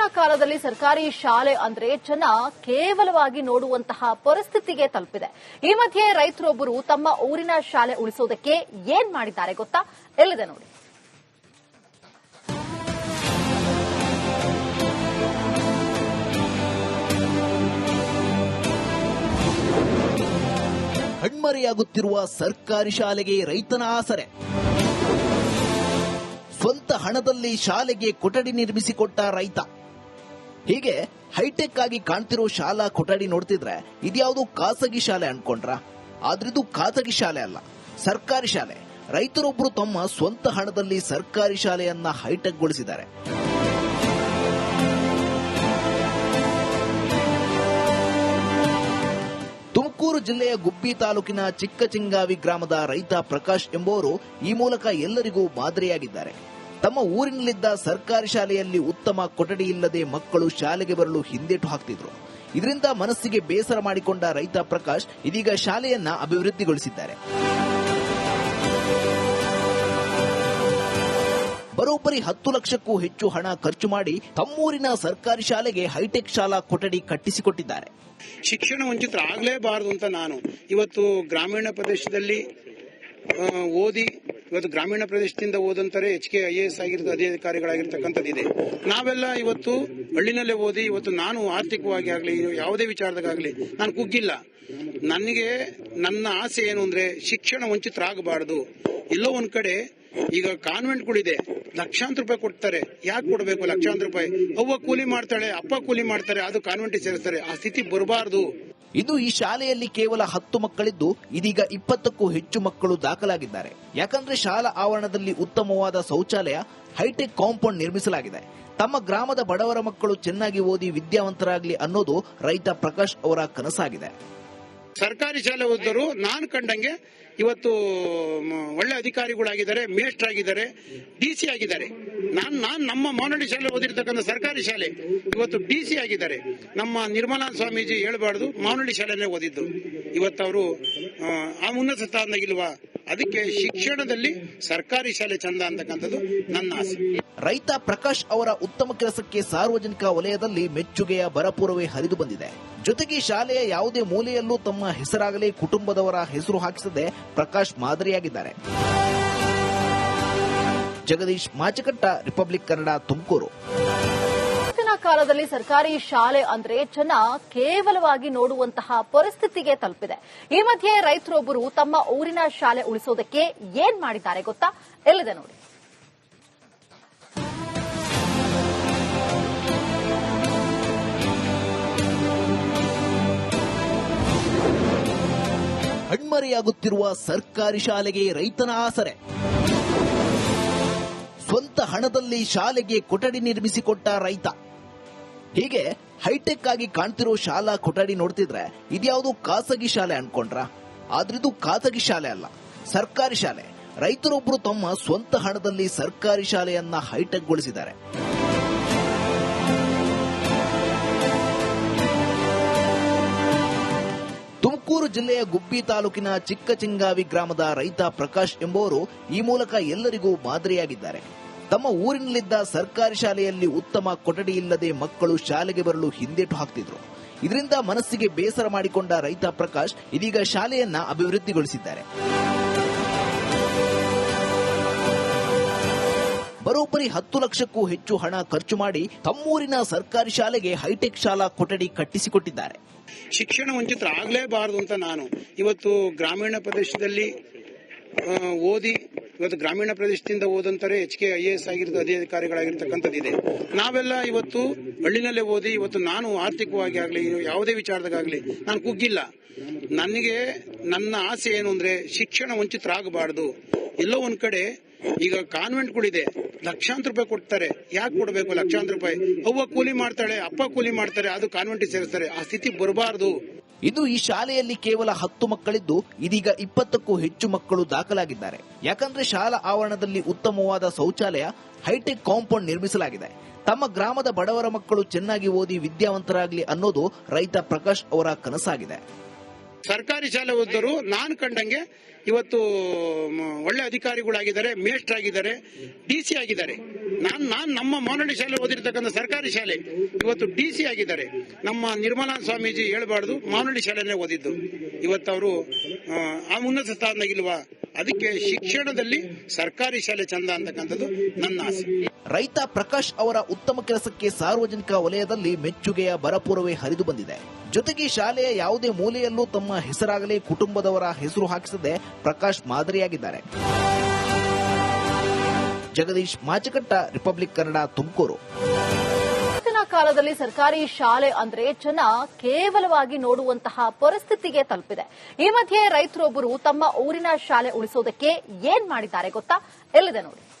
ಇವತ್ತಿನ ಕಾಲದಲ್ಲಿ ಸರ್ಕಾರಿ ಶಾಲೆ ಅಂದ್ರೆ ಜನ ಕೇವಲವಾಗಿ ನೋಡುವಂತಹ ಪರಿಸ್ಥಿತಿಗೆ ತಲುಪಿದೆ. ಈ ಮಧ್ಯೆ ರೈತರೊಬ್ಬರು ತಮ್ಮ ಊರಿನ ಶಾಲೆ ಉಳಿಸೋದಕ್ಕೆ ಏನ್ ಮಾಡಿದ್ದಾರೆ ಗೊತ್ತಾ? ಎಲ್ಲಿದೆ ನೋಡಿ. ಕಣ್ಮರೆಯಾಗುತ್ತಿರುವ ಸರ್ಕಾರಿ ಶಾಲೆಗೆ ರೈತನ ಆಸರೆ. ಸ್ವಂತ ಹಣದಲ್ಲಿ ಶಾಲೆಗೆ ಕೊಠಡಿ ನಿರ್ಮಿಸಿಕೊಟ್ಟ ರೈತ. ಹೀಗೆ ಹೈಟೆಕ್ ಆಗಿ ಕಾಣ್ತಿರೋ ಶಾಲಾ ಕೊಠಡಿ ನೋಡ್ತಿದ್ರೆ ಇದ್ಯಾವುದು ಖಾಸಗಿ ಶಾಲೆ ಅನ್ಕೊಂಡ್ರ. ಆದ್ರಿದು ಖಾಸಗಿ ಶಾಲೆ ಅಲ್ಲ, ಸರ್ಕಾರಿ ಶಾಲೆ. ರೈತರೊಬ್ರು ತಮ್ಮ ಸ್ವಂತ ಹಣದಲ್ಲಿ ಸರ್ಕಾರಿ ಶಾಲೆಯನ್ನ ಹೈಟೆಕ್ಗೊಳಿಸಿದ್ದಾರೆ ತುಮಕೂರು ಜಿಲ್ಲೆಯ ಗುಬ್ಬಿ ತಾಲೂಕಿನ ಚಿಕ್ಕಚಿಂಗಾವಿ ಗ್ರಾಮದ ರೈತ ಪ್ರಕಾಶ್ ಎಂಬುವರು ಈ ಮೂಲಕ ಎಲ್ಲರಿಗೂ ಮಾದರಿಯಾಗಿದ್ದಾರೆ. ತಮ್ಮ ಊರಿನಲ್ಲಿದ್ದ ಸರ್ಕಾರಿ ಶಾಲೆಯಲ್ಲಿ ಉತ್ತಮ ಕೊಠಡಿ ಇಲ್ಲದೆ ಮಕ್ಕಳು ಶಾಲೆಗೆ ಬರಲು ಹಿಂದೇಟು ಹಾಕ್ತಿದ್ರು. ಇದರಿಂದ ಮನಸ್ಸಿಗೆ ಬೇಸರ ಮಾಡಿಕೊಂಡ ರೈತ ಪ್ರಕಾಶ್ ಇದೀಗ ಶಾಲೆಯನ್ನ ಅಭಿವೃದ್ಧಿಗೊಳಿಸಿದ್ದಾರೆ. ಬರೋಬ್ಬರಿ ಹತ್ತು ಲಕ್ಷಕ್ಕೂ ಹೆಚ್ಚು ಹಣ ಖರ್ಚು ಮಾಡಿ ತಮ್ಮೂರಿನ ಸರ್ಕಾರಿ ಶಾಲೆಗೆ ಹೈಟೆಕ್ ಶಾಲಾ ಕೊಠಡಿ ಕಟ್ಟಿಸಿಕೊಟ್ಟಿದ್ದಾರೆ. ಶಿಕ್ಷಣ ವಂಚಿತರಾಗಲೇಬಾರದು ಅಂತ ನಾನು ಇವತ್ತು ಗ್ರಾಮೀಣ ಪ್ರದೇಶದಲ್ಲಿ ಓದಿ ಇವತ್ತು ಗ್ರಾಮೀಣ ಪ್ರದೇಶದಿಂದ ಓದಂತಾರೆ ಎಚ್ ಕೆ ಐ ಎಸ್ ಆಗಿರೋ ಅಧಿಕಾರಿಗಳಾಗಿರ್ತಕ್ಕಂಥದ್ದಿದೆ. ನಾವೆಲ್ಲ ಇವತ್ತು ಹಳ್ಳಿನಲ್ಲೇ ಓದಿ ಇವತ್ತು ನಾನು ಆರ್ಥಿಕವಾಗಿ ಆಗಲಿ ಯಾವುದೇ ವಿಚಾರದಾಗಲಿ ನಾನು ಕುಗ್ಗಿಲ್ಲ. ನನಗೆ ನನ್ನ ಆಸೆ ಏನು ಅಂದ್ರೆ ಶಿಕ್ಷಣ ವಂಚಿತರಾಗಬಾರದು. ಎಲ್ಲೋ ಒಂದ್ ಕಡೆ ಈಗ ಕಾನ್ವೆಂಟ್ಗಳಿದೆ ಲಕ್ಷಾಂತರ ರೂಪಾಯಿ ಕೊಡ್ತಾರೆ. ಯಾಕೆ ಕೊಡಬೇಕು ಲಕ್ಷಾಂತರ ರೂಪಾಯಿ? ಅವ್ವ ಕೂಲಿ ಮಾಡ್ತಾಳೆ, ಅಪ್ಪ ಕೂಲಿ ಮಾಡ್ತಾರೆ, ಅದು ಕಾನ್ವೆಂಟ್ ಸೇರಿಸ್ತಾರೆ. ಆ ಸ್ಥಿತಿ ಬರಬಾರದು. ಇದು ಈ ಶಾಲೆಯಲ್ಲಿ ಕೇವಲ ಹತ್ತು ಮಕ್ಕಳಿದ್ದು, ಇದೀಗ ಇಪ್ಪತ್ತಕ್ಕೂ ಹೆಚ್ಚು ಮಕ್ಕಳು ದಾಖಲಾಗಿದ್ದಾರೆ. ಯಾಕಂದ್ರೆ ಶಾಲಾ ಆವರಣದಲ್ಲಿ ಉತ್ತಮವಾದ ಶೌಚಾಲಯ, ಹೈಟೆಕ್ ಕಾಂಪೌಂಡ್ ನಿರ್ಮಿಸಲಾಗಿದೆ. ತಮ್ಮ ಗ್ರಾಮದ ಬಡವರ ಮಕ್ಕಳು ಚೆನ್ನಾಗಿ ಓದಿ ವಿದ್ಯಾವಂತರಾಗಲಿ ಅನ್ನೋದು ರೈತ ಪ್ರಕಾಶ್ ಅವರ ಕನಸಾಗಿದೆ. ಸರ್ಕಾರಿ ಶಾಲೆ ಓದಿದರು ನಾನು ಕಂಡಂಗೆ ಇವತ್ತು ಒಳ್ಳೆ ಅಧಿಕಾರಿಗಳಾಗಿದ್ದಾರೆ ಮೇಸ್ಟರ್ ಆಗಿದ್ದಾರೆ ಡಿ ಸಿ ಆಗಿದ್ದಾರೆ. ನಾನು ನಾನು ನಮ್ಮ ಮಾನಡಿ ಶಾಲೆ ಓದಿರ್ತಕ್ಕಂಥ ಸರ್ಕಾರಿ ಶಾಲೆ. ಇವತ್ತು ಡಿ ಸಿ ಆಗಿದ್ದಾರೆ. ನಮ್ಮ ನಿರ್ಮಲಾ ಸ್ವಾಮೀಜಿ ಹೇಳ್ಬಾರ್ದು ಮಾನಡಿ ಶಾಲೆನೇ ಓದಿದ್ದು. ಇವತ್ತು ಅವರು ಆ ಉನ್ನತ ಸ್ಥಾನದಾಗಿಲ್ವಾ? ಅದಕ್ಕೆ ಶಿಕ್ಷಣದಲ್ಲಿ ಸರ್ಕಾರಿ ಶಾಲೆ ಚಂದ ಅಂತಕ್ಕಂಥದ್ದು ನನ್ನ ಆಸೆ. ರೈತ ಪ್ರಕಾಶ್ ಅವರ ಉತ್ತಮ ಕೆಲಸಕ್ಕೆ ಸಾರ್ವಜನಿಕ ವಲಯದಲ್ಲಿ ಮೆಚ್ಚುಗೆಯ ಬರಪೂರವೇ ಹರಿದು ಬಂದಿದೆ. ಜೊತೆಗೆ ಶಾಲೆಯ ಯಾವುದೇ ಮೂಲೆಯಲ್ಲೂ ತಮ್ಮ ಹೆಸರಾಗಲಿ ಕುಟುಂಬದವರ ಹೆಸರು ಹಾಕಿಸದೆ ಪ್ರಕಾಶ್ ಮಾದರಿಯಾಗಿದ್ದಾರೆ. ಜಗದೀಶ್ ಮಾಚಿಕಟ್ಟ ರಿಪಬ್ಲಿಕ್ ಕನ್ನಡ ತುಮಕೂರು. ಕಾಲದಲ್ಲಿ ಸರ್ಕಾರಿ ಶಾಲೆ ಅಂದ್ರೆ ಜನ ಕೇವಲವಾಗಿ ನೋಡುವಂತಹ ಪರಿಸ್ಥಿತಿಗೆ ತಲುಪಿದೆ. ಈ ಮಧ್ಯೆ ರೈತರೊಬ್ಬರು ತಮ್ಮ ಊರಿನ ಶಾಲೆ ಉಳಿಸೋದಕ್ಕೆ ಏನ್ ಮಾಡಿದ್ದಾರೆ ಗೊತ್ತಾ? ಎಲ್ಲದೆ ನೋಡಿ. ಕಣ್ಮರೆಯಾಗುತ್ತಿರುವ ಸರ್ಕಾರಿ ಶಾಲೆಗೆ ರೈತನ ಆಸರೆ. ಸ್ವಂತ ಹಣದಲ್ಲಿ ಶಾಲೆಗೆ ಕೊಠಡಿ ನಿರ್ಮಿಸಿಕೊಟ್ಟ ರೈತ. ಹೀಗೆ ಹೈಟೆಕ್ ಆಗಿ ಕಾಣ್ತಿರೋ ಶಾಲಾ ಕೊಠಡಿ ನೋಡ್ತಿದ್ರೆ ಇದ್ಯಾವುದು ಖಾಸಗಿ ಶಾಲೆ ಅನ್ಕೊಂಡ್ರ? ಆದ್ರಿದು ಖಾಸಗಿ ಶಾಲೆ ಅಲ್ಲ, ಸರ್ಕಾರಿ ಶಾಲೆ. ರೈತರೊಬ್ಬರು ತಮ್ಮ ಸ್ವಂತ ಹಣದಲ್ಲಿ ಸರ್ಕಾರಿ ಶಾಲೆಯನ್ನ ಹೈಟೆಕ್ಗೊಳಿಸಿದ್ದಾರೆ. ಜಿಲ್ಲೆಯ ಗುಬ್ಬಿ ತಾಲೂಕಿನ ಚಿಕ್ಕಚಿಂಗಾವಿ ಗ್ರಾಮದ ರೈತ ಪ್ರಕಾಶ್ ಎಂಬುವರು ಈ ಮೂಲಕ ಎಲ್ಲರಿಗೂ ಮಾದರಿಯಾಗಿದ್ದಾರೆ. ತಮ್ಮ ಊರಿನಲ್ಲಿದ್ದ ಸರ್ಕಾರಿ ಶಾಲೆಯಲ್ಲಿ ಉತ್ತಮ ಕೊಠಡಿ ಇಲ್ಲದೆ ಮಕ್ಕಳು ಶಾಲೆಗೆ ಬರಲು ಹಿಂದೇಟು ಹಾಕ್ತಿದ್ರು. ಇದರಿಂದ ಮನಸ್ಸಿಗೆ ಬೇಸರ ಮಾಡಿಕೊಂಡ ರೈತ ಪ್ರಕಾಶ್ ಇದೀಗ ಶಾಲೆಯನ್ನ ಅಭಿವೃದ್ಧಿಗೊಳಿಸಿದ್ದಾರೆ. ಬರೋಬ್ಬರಿ ಹತ್ತು ಲಕ್ಷಕ್ಕೂ ಹೆಚ್ಚು ಹಣ ಖರ್ಚು ಮಾಡಿ ತಮ್ಮೂರಿನ ಸರ್ಕಾರಿ ಶಾಲೆಗೆ ಹೈಟೆಕ್ ಶಾಲಾ ಕೊಠಡಿ ಕಟ್ಟಿಸಿಕೊಟ್ಟಿದ್ದಾರೆ. ಶಿಕ್ಷಣ ವಂಚಿತರಾಗಲೇಬಾರದು ಅಂತ ನಾನು ಇವತ್ತು ಗ್ರಾಮೀಣ ಪ್ರದೇಶದಲ್ಲಿ ಓದಿ, ಇವತ್ತು ಗ್ರಾಮೀಣ ಪ್ರದೇಶದಿಂದ ಓದಂತಾರೆ H K, I A S ಆಗಿರ್ತ ಅಧಿಕಾರಿಗಳಾಗಿರ್ತಕ್ಕಂಥದ್ದಿದೆ ನಾವೆಲ್ಲ ಇವತ್ತು ಹಳ್ಳಿನಲ್ಲೇ ಓದಿ, ಇವತ್ತು ನಾನು ಆರ್ಥಿಕವಾಗಿ ಆಗಲಿ ಯಾವುದೇ ವಿಚಾರದಾಗಲಿ ನಾನು ಕುಗ್ಗಿಲ್ಲ. ನನಗೆ ನನ್ನ ಆಸೆ ಏನು ಅಂದ್ರೆ ಶಿಕ್ಷಣ ವಂಚಿತರಾಗಬಾರದು ಎಲ್ಲೋ ಒಂದ್ ಕಡೆ ಈಗ ಕಾನ್ವೆಂಟ್ ಕಾನ್ವೆಂಟ್ಗಳಿದೆ ಲಕ್ಷಾಂತರ ರೂಪಾಯಿ ಕೊಡ್ತಾರೆ. ಯಾಕೆ ಕೊಡಬೇಕು ಲಕ್ಷಾಂತರ ರೂಪಾಯಿ? ಅವ್ವ ಕೂಲಿ ಮಾಡ್ತಾಳೆ, ಅಪ್ಪ ಕೂಲಿ ಮಾಡ್ತಾರೆ, ಅದು ಕಾನ್ವೆಂಟಿಗೆ ಸೇರಿಸ್ತಾರೆ. ಆ ಸ್ಥಿತಿ ಬರಬಾರದು. ಇದು ಈ ಶಾಲೆಯಲ್ಲಿ ಕೇವಲ ಹತ್ತು ಮಕ್ಕಳಿದ್ದು, ಇದೀಗ ಇಪ್ಪತ್ತಕ್ಕೂ ಹೆಚ್ಚು ಮಕ್ಕಳು ದಾಖಲಾಗಿದ್ದಾರೆ. ಯಾಕಂದ್ರೆ ಶಾಲಾ ಆವರಣದಲ್ಲಿ ಉತ್ತಮವಾದ ಶೌಚಾಲಯ, ಹೈಟೆಕ್ ಕಾಂಪೌಂಡ್ ನಿರ್ಮಿಸಲಾಗಿದೆ. ತಮ್ಮ ಗ್ರಾಮದ ಬಡವರ ಮಕ್ಕಳು ಚೆನ್ನಾಗಿ ಓದಿ ವಿದ್ಯಾವಂತರಾಗಲಿ ಅನ್ನೋದು ರೈತ ಪ್ರಕಾಶ್ ಅವರ ಕನಸಾಗಿದೆ. ಸರ್ಕಾರಿ ಶಾಲೆ ಓದಿದರು ನಾನು ಕಂಡಂಗೆ ಇವತ್ತು ಒಳ್ಳೆ ಅಧಿಕಾರಿಗಳಾಗಿದ್ದಾರೆ, ಮೇಷ್ಟ್ರಾಗಿದ್ದಾರೆ, ಡಿ ಸಿ ಆಗಿದ್ದಾರೆ. ನಾನು ನಾನು ನಮ್ಮ ಮೌನಳ್ಳಿ ಶಾಲೆ ಓದಿರ್ತಕ್ಕಂಥ ಸರ್ಕಾರಿ ಶಾಲೆ ಇವತ್ತು ಡಿ ಸಿ ಆಗಿದ್ದಾರೆ. ನಮ್ಮ ನಿರ್ಮಲಾ ಸ್ವಾಮೀಜಿ ಹೇಳ್ಬಾರ್ದು ಮಾನಳ್ಳಿ ಶಾಲೆನೇ ಓದಿದ್ದು. ಇವತ್ತು ಅವರು ಆ ಉನ್ನತ ಸ್ಥಾನದಾಗಿಲ್ವಾ? ಅದಕ್ಕೆ ಶಿಕ್ಷಣದಲ್ಲಿ ಸರ್ಕಾರಿ ಶಾಲೆ ಚಂದ ಅಂತಕ್ಕಂಥದ್ದು ನನ್ನ ಆಸೆ. ರೈತ ಪ್ರಕಾಶ್ ಅವರ ಉತ್ತಮ ಕೆಲಸಕ್ಕೆ ಸಾರ್ವಜನಿಕ ವಲಯದಲ್ಲಿ ಮೆಚ್ಚುಗೆಯ ಬರಪೂರವೇ ಹರಿದು ಬಂದಿದೆ. ಜೊತೆಗೆ ಶಾಲೆಯ ಯಾವುದೇ ಮೂಲೆಯಲ್ಲೂ ತಮ್ಮ ಹೆಸರಾಗಲಿ ಕುಟುಂಬದವರ ಹೆಸರು ಹಾಕಿಸದೆ ಪ್ರಕಾಶ್ ಮಾದರಿಯಾಗಿದ್ದಾರೆ. ಜಗದೀಶ್ ಮಾಚಕಟ್ಟ, ರಿಪಬ್ಲಿಕ್ ಕನ್ನಡ, ತುಮಕೂರು. ಕಾಲದಲ್ಲಿ ಸರ್ಕಾರಿ ಶಾಲೆ ಅಂದ್ರೆ ಜನ ಕೇವಲವಾಗಿ ನೋಡುವಂತಹ ಪರಿಸ್ಥಿತಿಗೆ ತಲುಪಿದೆ. ಈ ಮಧ್ಯೆ ರೈತರೊಬ್ಬರು ತಮ್ಮ ಊರಿನ ಶಾಲೆ ಉಳಿಸೋದಕ್ಕೆ ಏನ್ ಮಾಡಿದ್ದಾರೆ ಗೊತ್ತಾ? ಎಲ್ಲಿದೆ ನೋಡಿ.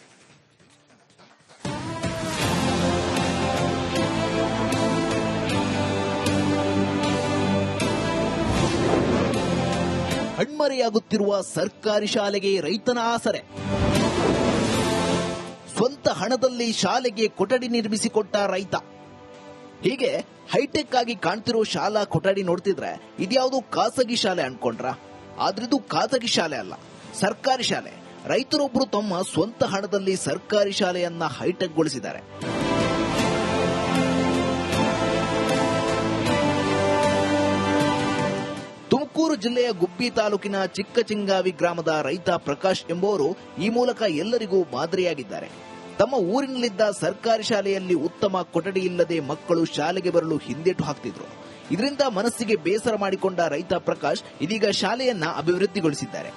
ಕಣ್ಮರೆಯಾಗುತ್ತಿರುವ ಸರ್ಕಾರಿ ಶಾಲೆಗೆ ರೈತನ ಆಸರೆ. ಸ್ವಂತ ಹಣದಲ್ಲಿ ಶಾಲೆಗೆ ಕೊಠಡಿ ನಿರ್ಮಿಸಿಕೊಟ್ಟ ರೈತ. ಹೀಗೆ ಹೈಟೆಕ್ ಆಗಿ ಕಾಣ್ತಿರೋ ಶಾಲಾ ಕೊಠಡಿ ನೋಡ್ತಿದ್ರೆ ಇದ್ಯಾವುದು ಖಾಸಗಿ ಶಾಲೆ ಅನ್ಕೊಂಡ್ರ? ಆದ್ರಿದು ಖಾಸಗಿ ಶಾಲೆ ಅಲ್ಲ, ಸರ್ಕಾರಿ ಶಾಲೆ. ರೈತರೊಬ್ಬರು ತಮ್ಮ ಸ್ವಂತ ಹಣದಲ್ಲಿ ಸರ್ಕಾರಿ ಶಾಲೆಯನ್ನ ಹೈಟೆಕ್ಗೊಳಿಸಿದ್ದಾರೆ. ತುಮಕೂರು ಜಿಲ್ಲೆಯ ಗುಬ್ಬಿ ತಾಲೂಕಿನ ಚಿಕ್ಕಚಿಂಗಾವಿ ಗ್ರಾಮದ ರೈತ ಪ್ರಕಾಶ್ ಎಂಬುವರು ಈ ಮೂಲಕ ಎಲ್ಲರಿಗೂ ಮಾದರಿಯಾಗಿದ್ದಾರೆ. ತಮ್ಮ ಊರಿನಲ್ಲಿದ್ದ ಸರ್ಕಾರಿ ಶಾಲೆಯಲ್ಲಿ ಉತ್ತಮ ಕೊಠಡಿ ಇಲ್ಲದೆ ಮಕ್ಕಳು ಶಾಲೆಗೆ ಬರಲು ಹಿಂದೇಟು ಹಾಕ್ತಿದ್ರು. ಇದರಿಂದ ಮನಸ್ಸಿಗೆ ಬೇಸರ ಮಾಡಿಕೊಂಡ ರೈತ ಪ್ರಕಾಶ್ ಇದೀಗ ಶಾಲೆಯನ್ನ ಅಭಿವೃದ್ಧಿಗೊಳಿಸಿದ್ದಾರೆ.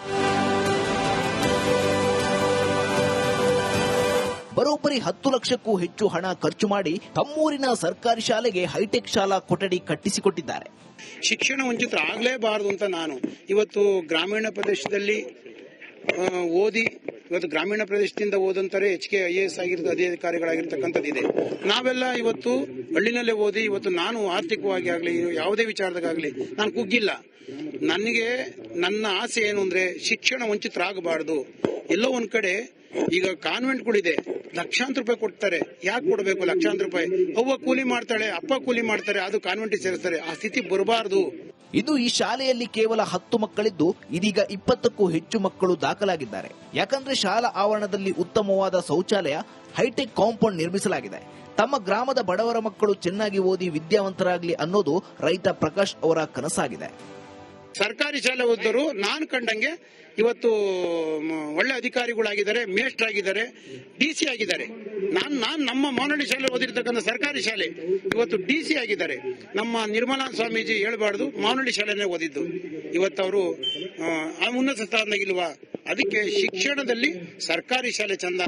ಬರೋಬ್ಬರಿ ಹತ್ತು ಲಕ್ಷಕ್ಕೂ ಹೆಚ್ಚು ಹಣ ಖರ್ಚು ಮಾಡಿ ತಮ್ಮೂರಿನ ಸರ್ಕಾರಿ ಶಾಲೆಗೆ ಹೈಟೆಕ್ ಶಾಲಾ ಕೊಠಡಿ ಕಟ್ಟಿಸಿಕೊಟ್ಟಿದ್ದಾರೆ. ಶಿಕ್ಷಣ ವಂಚಿತರಾಗಲೇಬಾರದು ಅಂತ ನಾನು ಇವತ್ತು ಗ್ರಾಮೀಣ ಪ್ರದೇಶದಲ್ಲಿ ಓದಿ, ಇವತ್ತು ಗ್ರಾಮೀಣ ಪ್ರದೇಶದಿಂದ ಓದಂತಾರೆ ಎಚ್ ಕೆ, ಐ ಎಸ್ ಆಗಿರೋ ಅಧಿಕಾರಿಗಳಾಗಿರ್ತಕ್ಕಂಥದ್ದು ಇದೆ. ನಾವೆಲ್ಲ ಇವತ್ತು ಹಳ್ಳಿನಲ್ಲೇ ಓದಿ, ಇವತ್ತು ನಾನು ಆರ್ಥಿಕವಾಗಿ ಆಗಲಿ, ಯಾವುದೇ ವಿಚಾರದಾಗಲಿ ನಾನು ಕುಗ್ಗಿಲ್ಲ. ನನಗೆ, ನನ್ನ ಆಸೆ ಏನು ಅಂದ್ರೆ ಶಿಕ್ಷಣ ವಂಚಿತರಾಗಬಾರದು. ಎಲ್ಲೋ ಒಂದು ಕಡೆ ಈಗ ಕಾನ್ವೆಂಟ್ಗಳಿದೆ ಲಕ್ಷಾಂತರ ರೂಪಾಯಿ ಕೊಡ್ತಾರೆ. ಯಾಕೆ ಕೊಡಬೇಕು ಲಕ್ಷಾಂತರ ರೂಪಾಯಿ? ಅವ್ವ ಕೂಲಿ ಮಾಡ್ತಾಳೆ, ಅಪ್ಪ ಕೂಲಿ ಮಾಡ್ತಾರೆ, ಅದು ಕಾನ್ವೆಂಟಿಗೆ ಸೇರಿಸ್ತಾರೆ. ಆ ಸ್ಥಿತಿ ಬರಬಾರದು. ಇದು ಈ ಶಾಲೆಯಲ್ಲಿ ಕೇವಲ ಹತ್ತು ಮಕ್ಕಳಿದ್ದು, ಇದೀಗ ಇಪ್ಪತ್ತಕ್ಕೂ ಹೆಚ್ಚು ಮಕ್ಕಳು ದಾಖಲಾಗಿದ್ದಾರೆ. ಯಾಕಂದ್ರೆ ಶಾಲಾ ಆವರಣದಲ್ಲಿ ಉತ್ತಮವಾದ ಶೌಚಾಲಯ, ಹೈಟೆಕ್ ಕಾಂಪೌಂಡ್ ನಿರ್ಮಿಸಲಾಗಿದೆ. ತಮ್ಮ ಗ್ರಾಮದ ಬಡವರ ಮಕ್ಕಳು ಚೆನ್ನಾಗಿ ಓದಿ ವಿದ್ಯಾವಂತರಾಗಲಿ ಅನ್ನೋದು ರೈತ ಪ್ರಕಾಶ್ ಅವರ ಕನಸಾಗಿದೆ. ಸರ್ಕಾರಿ ಶಾಲೆ ಓದಿದರು ನಾನು ಕಂಡಂಗೆ ಇವತ್ತು ಒಳ್ಳೆ ಅಧಿಕಾರಿಗಳಾಗಿದ್ದಾರೆ ಮೇಷ್ಟ್ರಾಗಿದ್ದಾರೆ ಡಿ ಸಿ ಆಗಿದ್ದಾರೆ. ನಾನು ನಾನು ನಮ್ಮ ಮೌನಹಳ್ಳಿ ಶಾಲೆ ಓದಿರ್ತಕ್ಕಂಥ ಸರ್ಕಾರಿ ಶಾಲೆ ಇವತ್ತು ಡಿ ಸಿ ಆಗಿದ್ದಾರೆ. ನಮ್ಮ ನಿರ್ಮಲಾ ಸ್ವಾಮೀಜಿ ಹೇಳ್ಬಾರ್ದು ಮಾವನಹಳ್ಳಿ ಶಾಲೆನೇ ಓದಿದ್ದು. ಇವತ್ತು ಅವರು ಆ ಉನ್ನತ ಸ್ಥಾನದಾಗಿಲ್ವಾ? ಅದಕ್ಕೆ ಶಿಕ್ಷಣದಲ್ಲಿ ಸರ್ಕಾರಿ ಶಾಲೆ ಚಂದ.